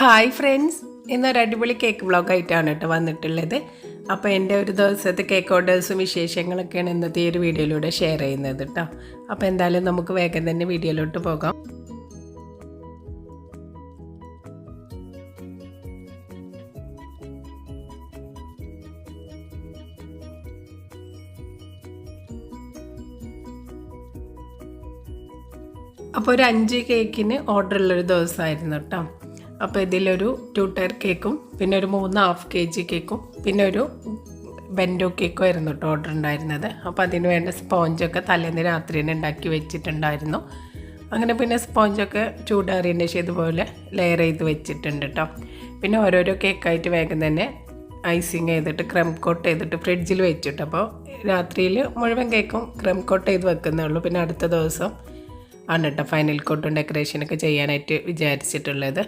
Hi friends ഇന്നൊരു അടിപൊളി cake വ്ളോഗായിട്ടാണ് കേട്ടോ വന്നിട്ടുള്ളത്. അപ്പോൾ എന്റെ ഒരു ദിവസത്തെ കേക്ക് ഓർഡേഴ്സും വിശേഷങ്ങളൊക്കെയാണ് ഇന്നത്തെ ഈ ഒരു വീഡിയോയിലൂടെ ഷെയർ ചെയ്യുന്നത് കേട്ടോ അപ്പോൾ എന്തായാലും നമുക്ക് വേഗം തന്നെ വീഡിയോയിലോട്ട് പോകാം. അപ്പോൾ ഒരു അഞ്ച് കേക്കിന് ഓർഡർ ഉള്ളൊരു ദിവസമായിരുന്നു കേട്ടോ അപ്പോൾ ഇതിലൊരു ടു ടയർ കേക്കും പിന്നെ ഒരു മൂന്ന് ഹാഫ് കെ ജി കേക്കും പിന്നെ ഒരു ബെൻഡോ കേക്കും ആയിരുന്നു കേട്ടോ ഓർഡർ ഉണ്ടായിരുന്നത് അപ്പോൾ അതിന് വേണ്ട സ്പോഞ്ചൊക്കെ തലേന്ന് രാത്രി തന്നെ ഉണ്ടാക്കി വെച്ചിട്ടുണ്ടായിരുന്നു. അങ്ങനെ പിന്നെ സ്പോഞ്ചൊക്കെ ചൂടാറിയതിന്റെ ഇതുപോലെ ലെയർ ചെയ്ത് വെച്ചിട്ടുണ്ട് കേട്ടോ പിന്നെ ഓരോരോ കേക്കായിട്ട് വേഗം തന്നെ ഐസിങ് ചെയ്തിട്ട് ക്രം കോട്ട് ചെയ്തിട്ട് ഫ്രിഡ്ജിൽ വെച്ചിട്ട് അപ്പോൾ രാത്രിയിൽ മുഴുവൻ കേക്കും ക്രം കോട്ട് ചെയ്ത് വെക്കുന്നേ ഉള്ളൂ. പിന്നെ അടുത്ത ദിവസം ആണ് കേട്ടോ ഫൈനൽ കോട്ടും ഡെക്കറേഷനൊക്കെ ചെയ്യാനായിട്ട് വിചാരിച്ചിട്ടുള്ളത്.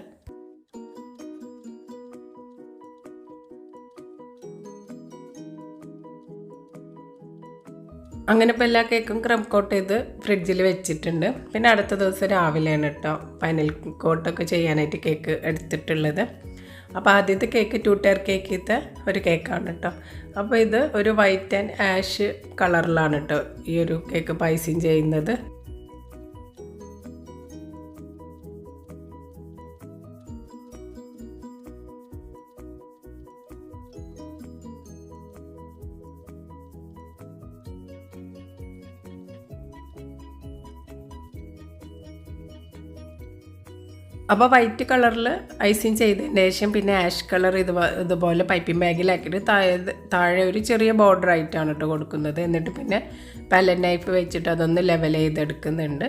അങ്ങനെ ഇപ്പോൾ എല്ലാ കേക്കും ക്രം കോട്ട് ചെയ്ത് ഫ്രിഡ്ജിൽ വെച്ചിട്ടുണ്ട്. പിന്നെ അടുത്ത ദിവസം രാവിലെയാണ് കേട്ടോ ഫൈനൽ കോട്ടൊക്കെ ചെയ്യാനായിട്ട് കേക്ക് എടുത്തിട്ടുള്ളത്. അപ്പോൾ ആദ്യത്തെ കേക്ക് ടു ടയർ കേക്കിത്തെ ഒരു കേക്കാണ് കേട്ടോ അപ്പോൾ ഇത് ഒരു വൈറ്റ് ആൻഡ് ആഷ് കളറിലാണ് കേട്ടോ ഈ ഒരു കേക്ക് പൈസിങ് ചെയ്യുന്നത്. അപ്പോൾ വൈറ്റ് കളറിൽ ഐസിങ് ചെയ്തതിന് ശേഷം പിന്നെ ആഷ് കളർ ഇത് ഇതുപോലെ പൈപ്പിംഗ് ബാഗിലാക്കിയിട്ട് താഴെ താഴെ ഒരു ചെറിയ ബോർഡർ ആയിട്ടാണ് കേട്ടോ കൊടുക്കുന്നത്. എന്നിട്ട് പിന്നെ പല നൈഫ് വെച്ചിട്ട് അതൊന്ന് ലെവൽ ചെയ്തെടുക്കുന്നുണ്ട്.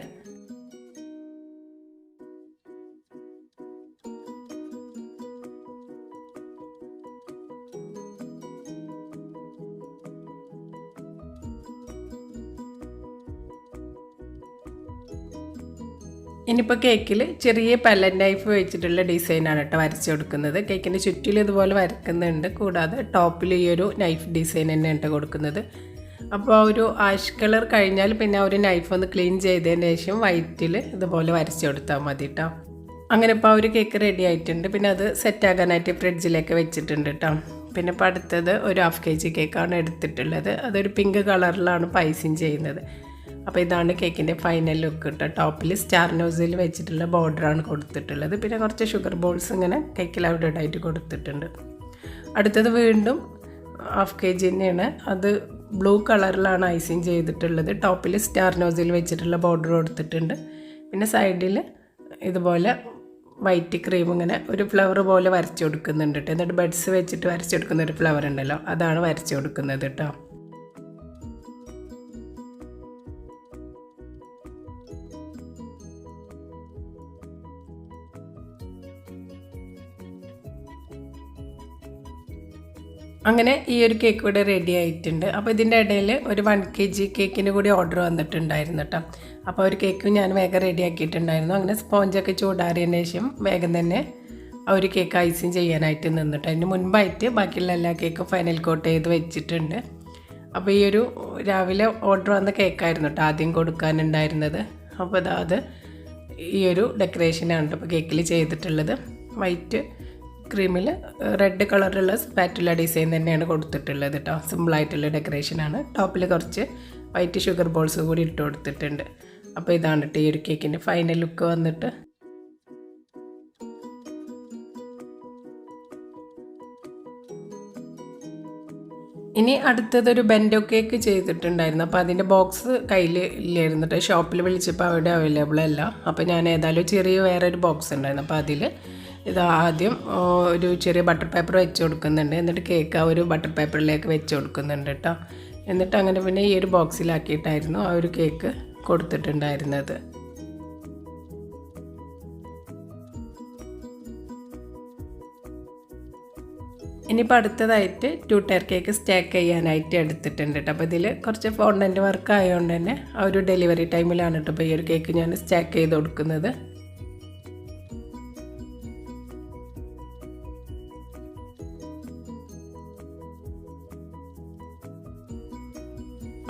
ഇനിയിപ്പോൾ കേക്കിൽ ചെറിയ പല്ലൻ നൈഫ് വെച്ചിട്ടുള്ള ഡിസൈനാണ് കേട്ടോ വരച്ചു കൊടുക്കുന്നത്. കേക്കിന്റെ ചുറ്റിലും ഇതുപോലെ വരക്കുന്നുണ്ട്. കൂടാതെ ടോപ്പിൽ ഈ ഒരു നൈഫ് ഡിസൈൻ തന്നെ കേട്ടോ കൊടുക്കുന്നത്. അപ്പോൾ ആ ഒരു ആഷ് കളർ കഴിഞ്ഞാൽ പിന്നെ ആ ഒരു നൈഫ് ഒന്ന് ക്ലീൻ ചെയ്തതിന് ശേഷം വൈറ്റിൽ ഇതുപോലെ വരച്ചു കൊടുത്താൽ മതി കേട്ടോ അങ്ങനെ ഇപ്പോൾ ആ ഒരു കേക്ക് റെഡി ആയിട്ടുണ്ട്. പിന്നെ അത് സെറ്റ് ആകാനായിട്ട് ഫ്രിഡ്ജിലേക്ക് വെച്ചിട്ടുണ്ട് കേട്ടോ പിന്നെ ഇപ്പോൾ അടുത്തത് ഒരു ഹാഫ് കെ ജി കേക്കാണ് എടുത്തിട്ടുള്ളത്. അതൊരു പിങ്ക് കളറിലാണ് പൈസിങ് ചെയ്യുന്നത്. അപ്പോൾ ഇതാണ് കേക്കിന്റെ ഫൈനൽ ലുക്ക് കേട്ടോ ടോപ്പിൽ സ്റ്റാർ നോസിൽ വെച്ചിട്ടുള്ള ബോർഡറാണ് കൊടുത്തിട്ടുള്ളത്. പിന്നെ കുറച്ച് ഷുഗർ ബോൾസ് ഇങ്ങനെ കേക്കിൽ അവിടെ കൊടുത്തിട്ടുണ്ട്. അടുത്തത് വീണ്ടും ഹാഫ് കെ ജി തന്നെയാണ്. അത് ബ്ലൂ കളറിലാണ് ഐസിങ് ചെയ്തിട്ടുള്ളത്. ടോപ്പിൽ സ്റ്റാർ നോസിൽ വെച്ചിട്ടുള്ള ബോർഡർ കൊടുത്തിട്ടുണ്ട്. പിന്നെ സൈഡിൽ ഇതുപോലെ വൈറ്റ് ക്രീം ഇങ്ങനെ ഒരു ഫ്ലവർ പോലെ വരച്ചു കൊടുക്കുന്നുണ്ട് കേട്ടോ എന്നിട്ട് ബഡ്സ് വെച്ചിട്ട് വരച്ചു കൊടുക്കുന്ന ഒരു ഫ്ലവർ ഉണ്ടല്ലോ. അതാണ് വരച്ചു കൊടുക്കുന്നത് കേട്ടോ അങ്ങനെ ഈ ഒരു കേക്ക് ഇവിടെ റെഡി ആയിട്ടുണ്ട്. അപ്പോൾ ഇതിന്റെ ഇടയിൽ ഒരു വൺ കെ ജി കേക്കിന് കൂടി ഓർഡർ വന്നിട്ടുണ്ടായിരുന്നു കേട്ടോ അപ്പോൾ ഒരു കേക്കും ഞാൻ വേഗം റെഡി ആക്കിയിട്ടുണ്ടായിരുന്നു. അങ്ങനെ സ്പോഞ്ചൊക്കെ ചൂടാറിയതിന് ശേഷം വേഗം തന്നെ ആ ഒരു കേക്ക് ഐസിങ് ചെയ്യാനായിട്ട് നിന്നിട്ട് അതിന് മുൻപായിട്ട് ബാക്കിയുള്ള എല്ലാ കേക്കും ഫൈനൽ കോട്ട് ചെയ്ത് വെച്ചിട്ടുണ്ട്. അപ്പോൾ ഈ ഒരു രാവിലെ ഓർഡർ വന്ന കേക്കായിരുന്നു കേട്ടോ ആദ്യം കൊടുക്കാനുണ്ടായിരുന്നത്. അപ്പോൾ അതാ അത് ഈ ഒരു ഡെക്കറേഷനാണ് ഇപ്പോൾ കേക്കിൽ ചെയ്തിട്ടുള്ളത്. വൈറ്റ് ക്രീമിൽ റെഡ് കളറുള്ള സ്പാറ്റുല ഡിസൈൻ തന്നെയാണ് കൊടുത്തിട്ടുള്ളത് കേട്ടോ സിമ്പിളായിട്ടുള്ള ഡെക്കറേഷനാണ് ടോപ്പിൽ കുറച്ച് വൈറ്റ് ഷുഗർ ബോൾസ് കൂടി ഇട്ട് കൊടുത്തിട്ടുണ്ട്. അപ്പോൾ ഇതാണ് കേട്ടോ ഈ ഒരു കേക്കിന്റെ ഫൈനൽ ലുക്ക് വന്നിട്ട്. ഇനി അടുത്തതൊരു ബെൻഡോ കേക്ക് ചെയ്തിട്ടുണ്ടായിരുന്നു. അപ്പോൾ അതിന്റെ ബോക്സ് കയ്യിൽ ഇല്ലായിരുന്നു കേട്ടോ ഷോപ്പിൽ വിളിച്ചപ്പോൾ അവിടെ അവൈലബിൾ അല്ല. അപ്പോൾ ഞാൻ ഏതായാലും ചെറിയ വേറെ ഒരു ബോക്സ് ഉണ്ടായിരുന്നു. അപ്പോൾ അതിൽ ഇത് ആദ്യം ഒരു ചെറിയ ബട്ടർ പേപ്പർ വെച്ച് കൊടുക്കുന്നുണ്ട്. എന്നിട്ട് കേക്ക് ആ ഒരു ബട്ടർ പേപ്പറിലേക്ക് വെച്ച് കൊടുക്കുന്നുണ്ട് കേട്ടോ എന്നിട്ട് അങ്ങനെ പിന്നെ ഈ ഒരു ബോക്സിലാക്കിയിട്ടായിരുന്നു ആ ഒരു കേക്ക് കൊടുത്തിട്ടുണ്ടായിരുന്നത്. ഇനിയിപ്പോൾ അടുത്തതായിട്ട് ടു ടയർ കേക്ക് സ്റ്റാക്ക് ചെയ്യാനായിട്ട് എടുത്തിട്ടുണ്ട് കേട്ടോ അപ്പോൾ ഇതിൽ കുറച്ച് ഫോണ്ടന്റ് വർക്ക് ആയതുകൊണ്ട് തന്നെ ആ ഒരു ഡെലിവറി ടൈമിലാണ് കേട്ടോ ഈ ഒരു കേക്ക് ഞാൻ സ്റ്റാക്ക് ചെയ്ത് കൊടുക്കുന്നത്.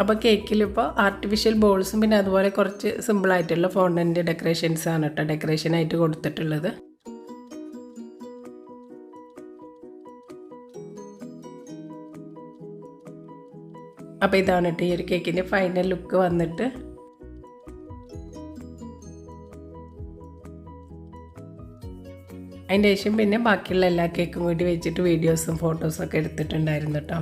അപ്പോൾ കേക്കിലിപ്പോൾ ആർട്ടിഫിഷ്യൽ ബോൾസും പിന്നെ അതുപോലെ കുറച്ച് സിമ്പിളായിട്ടുള്ള ഫോണിന്റെ ഡെക്കറേഷൻസ് ആണ് കേട്ടോ ഡെക്കറേഷനായിട്ട് കൊടുത്തിട്ടുള്ളത്. അപ്പോൾ ഇതാണ് കേട്ടോ ഈ ഒരു കേക്കിന്റെ ഫൈനൽ ലുക്ക് വന്നിട്ട്. അതിന്റെ ശേഷം പിന്നെ ബാക്കിയുള്ള എല്ലാ കേക്കും കൂടി വെച്ചിട്ട് വീഡിയോസും ഫോട്ടോസൊക്കെ എടുത്തിട്ടുണ്ടായിരുന്നു കേട്ടോ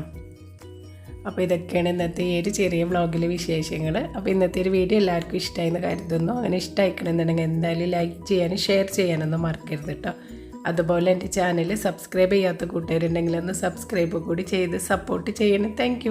അപ്പോൾ ഇതൊക്കെയാണ് ഇന്നത്തെ ഈ ഒരു ചെറിയ വ്ളോഗിലെ വിശേഷങ്ങൾ അപ്പോൾ ഇന്നത്തെ ഒരു വീഡിയോ എല്ലാവർക്കും ഇഷ്ടമായി എന്ന് കരുതുന്നു. അങ്ങനെ ഇഷ്ടമായിക്കണമെന്നുണ്ടെങ്കിൽ എന്തായാലും ലൈക്ക് ചെയ്യാനും ഷെയർ ചെയ്യാനൊന്നും മറക്കരുത് കേട്ടോ അതുപോലെ എന്റെ ചാനൽ സബ്സ്ക്രൈബ് ചെയ്യാത്ത കൂട്ടുകാരുണ്ടെങ്കിൽ ഒന്ന് സബ്സ്ക്രൈബ് കൂടി ചെയ്ത് സപ്പോർട്ട് ചെയ്യണം. താങ്ക്